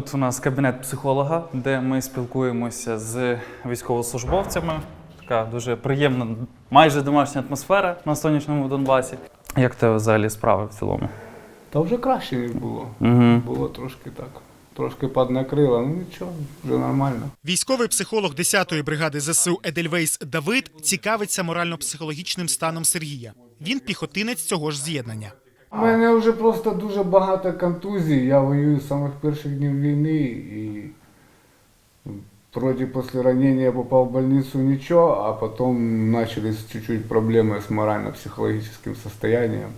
тут у нас кабінет психолога, де ми спілкуємося з військовослужбовцями. Така дуже приємна, майже домашня атмосфера на сонячному Донбасі. Як тебе взагалі справи в цілому? Та вже краще ніж було. Угу. Було трошки так. Трошки поднакрило, ну нічого, вже нормально. Військовий психолог 10-ї бригади ЗСУ Едельвейс Давид цікавиться морально-психологічним станом Сергія. Він піхотинець цього ж з'єднання. У мене вже просто дуже багато контузій. Я воюю з самих перших днів війни і вроде после ранения попал в больницу ничего, а потом начались чуть-чуть проблемы с морально-психологическим состоянием.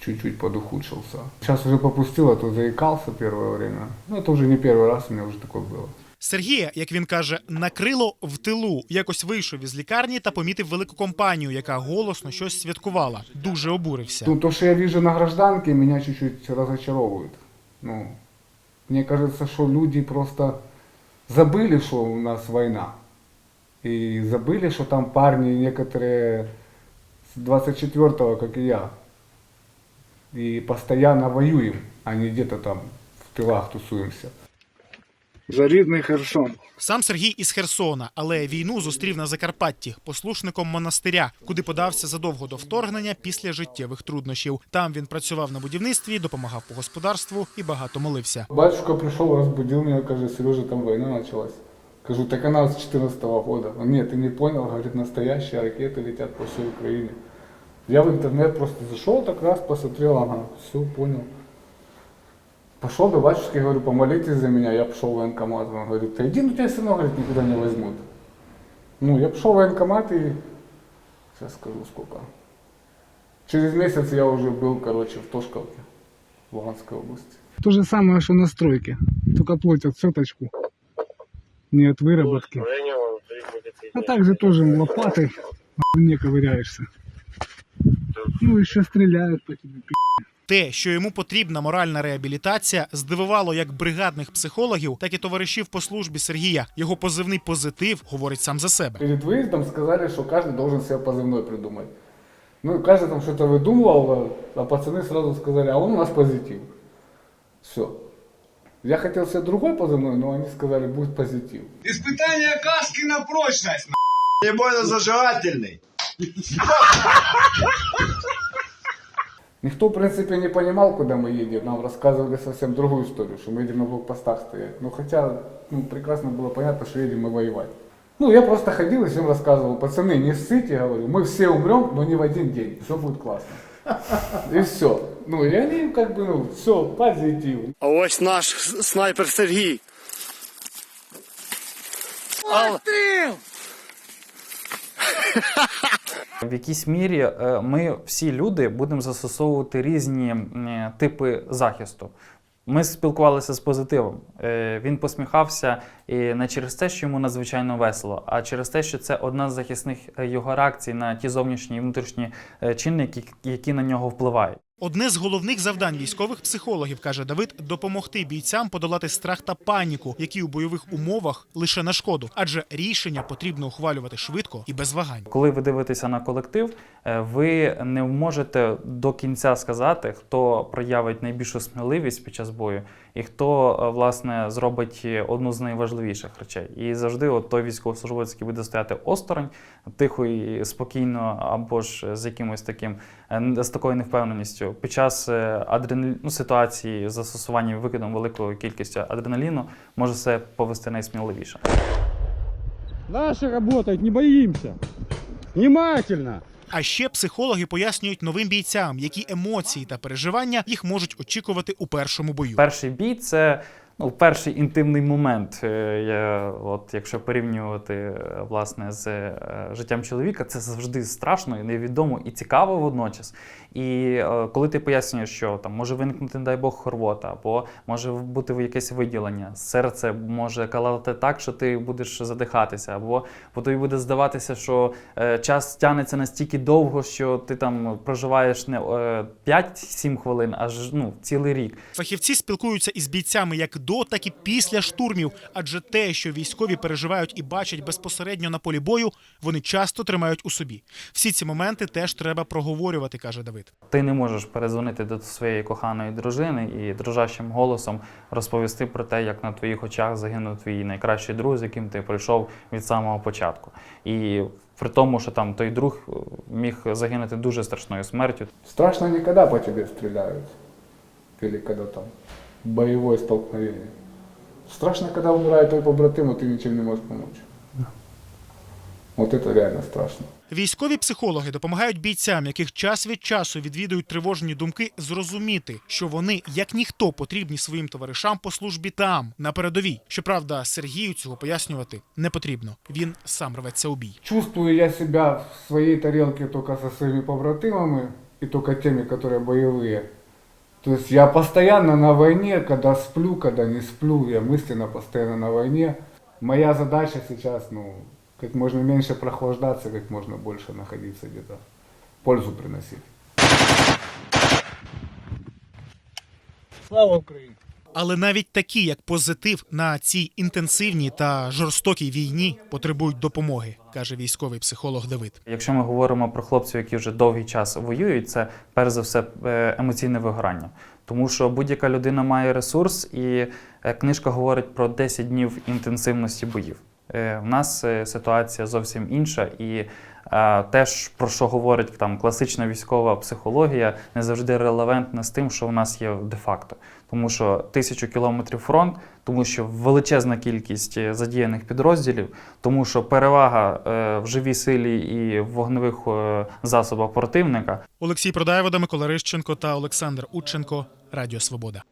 Чуть-чуть подухудшился. Сейчас уже попустил, а то заикался первое время. Ну, это уже не первый раз у меня уже такое было. Сергія, як він каже, накрило в тилу. Якось вийшов із лікарні та помітив велику компанію, яка голосно щось святкувала. Дуже обурився. Ну, то, что я вижу на гражданке, меня чуть-чуть разочаровывает. Ну, мне кажется, что люди просто забыли, что у нас война. И забыли, что там парни некоторые с 24-го, как и я. И постоянно воюем, а не где-то там в тылах тусуемся. Заридный Херсон. Сам Сергій із Херсона, але війну зустрів на Закарпатті послушником монастиря, куди подався задовго до вторгнення після життєвих труднощів. Там він працював на будівництві, допомагав по господарству і багато молився. Батюшка пришел, разбудил меня, кажется, Сережа, там война началась. Кажу, так она с 14 года. Он, нет, ты не понял, говорит, настоящие ракеты летят по всей Украине. Я в интернет просто зашел, так раз посмотрел, ага, все, понял. Пошел до батюшки, говорю, помолитесь за меня, я пошел в военкомат. Он говорит, да иди, ну тебя все равно, говорит, никуда не возьмут. Ну, я пошел в военкомат и, сейчас скажу сколько. Через месяц я уже был, короче, в Тошковке, в Луганской области. То же самое, что на стройке. Только платят соточку. Не от выработки. А также тоже лопатой не ковыряешься. Ну, еще стреляют по тебе. пи***. Те, що йому потрібна моральна реабілітація, здивувало як бригадних психологів, так і товаришів по службі Сергія. Його позивний позитив говорить сам за себе. Перед выездом сказали, что каждый должен себе позывной придумать. Ну, и каждый там что-то выдумывал, а пацаны сразу сказали, а он у нас позитив. Все. Я хотел себе другой позывной, но они сказали, будет позитив. Испытание каски на прочность. Не больно зажигательный. Никто, в принципе, не понимал, куда мы едем. Нам рассказывали совсем другую историю, что мы едем на блокпостах стоять. Ну, хотя, ну, прекрасно было понятно, что едем мы воевать. Ну, я просто ходил и всем рассказывал, пацаны, не ссыте, говорю, мы все умрем, но не в один день, все будет классно. И все. Ну, и они как бы, ну, все, позитив. А ось наш снайпер Сергій. Але... В якійсь мірі е, ми всі люди будемо застосовувати різні типи захисту. Ми спілкувалися з позитивом. Е, Він посміхався і не через те, що йому надзвичайно весело, а через те, що це одна з захисних е, його реакцій на ті зовнішні і внутрішні е, чинники, які на нього впливають. Одне з головних завдань військових психологів каже Давид допомогти бійцям подолати страх та паніку, які у бойових умовах лише на шкоду, адже рішення потрібно ухвалювати швидко і без вагань. Коли ви дивитеся на колектив, е, ви не можете до кінця сказати, хто проявить найбільшу сміливість під час бою, і хто е, власне зробить одну з найважливіших речей. І завжди, от той військовослужбовець, який буде стояти осторонь, тихо і спокійно, або ж з якимось таким е, з такою невпевненістю, під час е, адреналь... ну, ситуації з застосуванням викидом великої кількості адреналіну може себе повести найсміливіше. Наши работают, не боимся. Внимательно. А ще психологи пояснюють новим бійцям, які емоції та переживання їх можуть очікувати у першому бою. Перший бій це ну, перший інтимний момент. Е, Я, от, якщо порівнювати е, власне з е, життям чоловіка, це завжди страшно і невідомо і цікаво водночас. І коли ти пояснюєш, що там може виникнути, не дай Бог, хорвота, або може бути якесь виділення, серце може калати так, що ти будеш задихатися, або бо тобі буде здаватися, що час тягнеться настільки довго, що ти там проживаєш не е, 5-7 хвилин, аж ну, цілий рік. Фахівці спілкуються із бійцями як до так і після штурмів. Адже те, що військові переживають і бачать безпосередньо на полі бою, вони часто тримають у собі. Всі ці моменти теж треба проговорювати, каже Давид. Ти не можеш перезвонити до своєї коханої дружини і дрожащим голосом розповісти про те, як на твоїх очах загинув твій найкращий друг, з яким ти прийшов від самого початку. І при тому, що там той друг е, міг загинути дуже страшною смертю. Страшно не когда по тебе стреляют. Или когда там боевое столкновение. Страшно, когда умирает твой побратим, и ты ничем не можешь помочь. Вот это реально страшно. Військові психологи допомагають бійцям, яких час від часу відвідують тривожні думки, зрозуміти, що вони, як ніхто, потрібні своїм товаришам по службі там, на передовій. Щоправда, Сергію цього пояснювати не потрібно. Він сам рветься у бій. Чувствую я себя в своей тарелке только со своими побратимами и только теми, которые боевые. То есть я постоянно на войне, когда сплю, когда не сплю, я мысленно постоянно на войне. Моя задача сейчас, ну, как можно меньше прохлаждаться, как можно больше находиться где-то, пользу приносить. Слава Україні! Але навіть такі, як позитив на цій інтенсивній та жорстокій війні, потребують допомоги, каже військовий психолог Давид. Якщо ми говоримо про хлопців, які вже довгий час воюють, це перш за все е, емоційне вигорання. Тому що будь-яка людина має ресурс, і е, книжка говорить про 10 днів інтенсивності боїв. Е, У нас е, ситуація зовсім інша, і е, теж про що говорить там класична військова психологія, не завжди релевантна з тим, що в нас є де-факто. Тому що тисячу кілометрів фронт, тому що величезна кількість задіяних підрозділів, тому що перевага в живій силі і в вогневих засобах противника Олексій Продаєвода, Микола Рищенко та Олександр Ученко. Радіо Свобода.